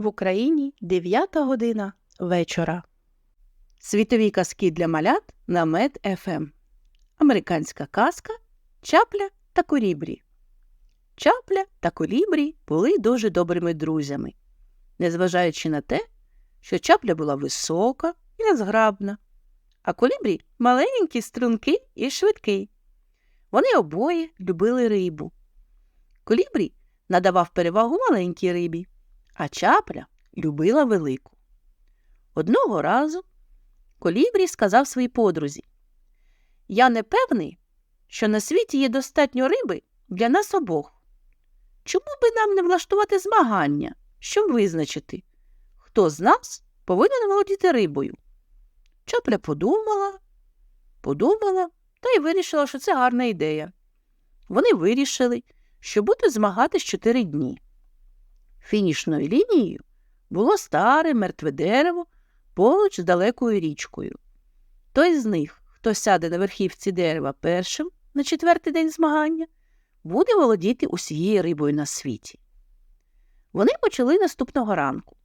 В Україні 9 година вечора. Світові казки для малят на Мед ФМ. Американська казка Чапля та Колібрі. Чапля та Колібрі були дуже добрими друзями, незважаючи на те, що чапля була висока і незграбна, а колібрі маленький, стрункий і швидкий. Вони обоє любили рибу. Колібрі надавав перевагу маленькій рибі, а чапля любила велику. Одного разу колібрі сказав своїй подрузі Я не певний, що на світі є достатньо риби для нас обох. Чому би нам не влаштувати змагання, щоб визначити, хто з нас повинен володіти рибою? Чапля подумала, подумала та й вирішила, що це гарна ідея. Вони вирішили, що будуть змагатись чотири дні. Фінішною лінією було старе мертве дерево поруч з далекою річкою. Той з них, хто сяде на верхівці дерева першим на четвертий день змагання, буде володіти усією рибою на світі. Вони почали наступного ранку.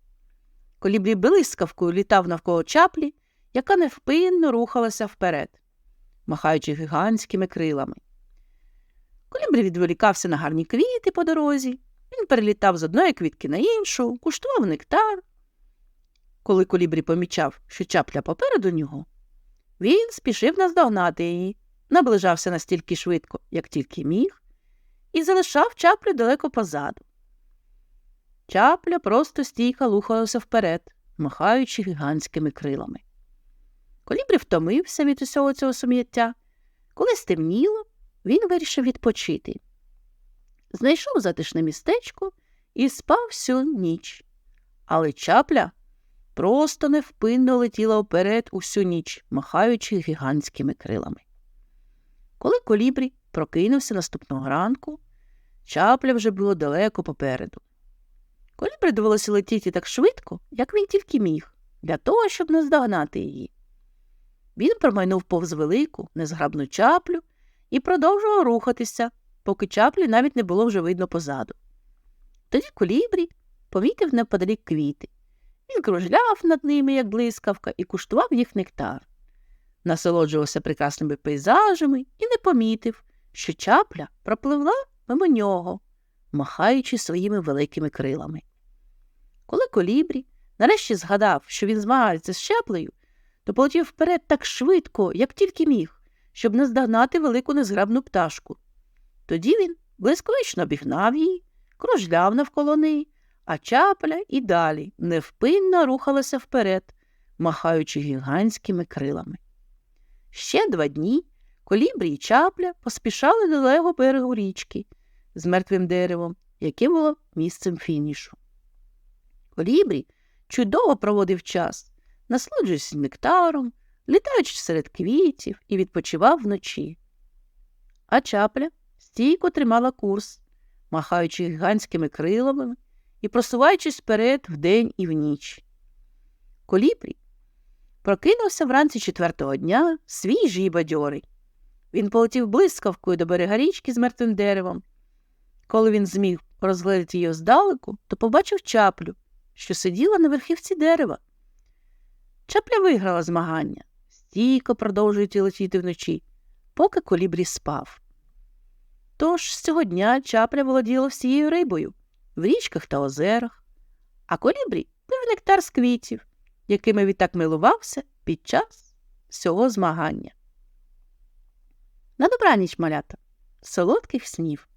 Колібрі блискавкою літав навколо чаплі, яка невпинно рухалася вперед, махаючи гігантськими крилами. Колібрі відволікався на гарні квіти по дорозі, перелітав з одної квітки на іншу, куштував нектар. Коли колібрі помічав, що чапля попереду нього, він спішив наздогнати її, наближався настільки швидко, як тільки міг, і залишав чаплю далеко позаду. Чапля просто стійко лухалася вперед, махаючи гігантськими крилами. Колібрі втомився від усього цього сум'яття. Коли стемніло, він вирішив відпочити. Знайшов затишне містечко і спав всю ніч. Але чапля просто невпинно летіла вперед усю ніч, махаючи гігантськими крилами. Коли колібрі прокинувся наступного ранку, чапля вже було далеко попереду. Колібрі довелося летіти так швидко, як він тільки міг, для того, щоб наздогнати її. Він промайнув повз велику, незграбну чаплю і продовжував рухатися, поки чаплі навіть не було вже видно позаду. Тоді колібрі помітив неподалік квіти. Він кружляв над ними, як блискавка, і куштував їх нектар. Насолоджувався прекрасними пейзажами і не помітив, що чапля пропливла мимо нього, махаючи своїми великими крилами. Коли колібрі нарешті згадав, що він змагається з чаплею, то полетів вперед так швидко, як тільки міг, щоб наздогнати велику незграбну пташку. Тоді він блискавично обігнав її, кружляв навколо неї, а чапля і далі невпинно рухалася вперед, махаючи гігантськими крилами. Ще два дні колібрі й чапля поспішали до левого берегу річки з мертвим деревом, яке було місцем фінішу. Колібрі чудово проводив час, насолоджуючись нектаром, літаючи серед квітів і відпочивав вночі. А чапля стійко тримала курс, махаючи гігантськими крилами і просуваючись вперед вдень і в ніч. Колібрі прокинувся вранці четвертого дня свіжий і бадьорий. Він полетів блискавкою до берега річки з мертвим деревом. Коли він зміг розгледіти її здалеку, то побачив чаплю, що сиділа на верхівці дерева. Чапля виграла змагання, стійко продовжуючи летіти вночі, поки колібрі спав. Тож з цього дня чапля володіла всією рибою в річках та озерах, а колібрі пив нектар з квітів, якими відтак милувався під час всього змагання. На добраніч, малята, солодких снів!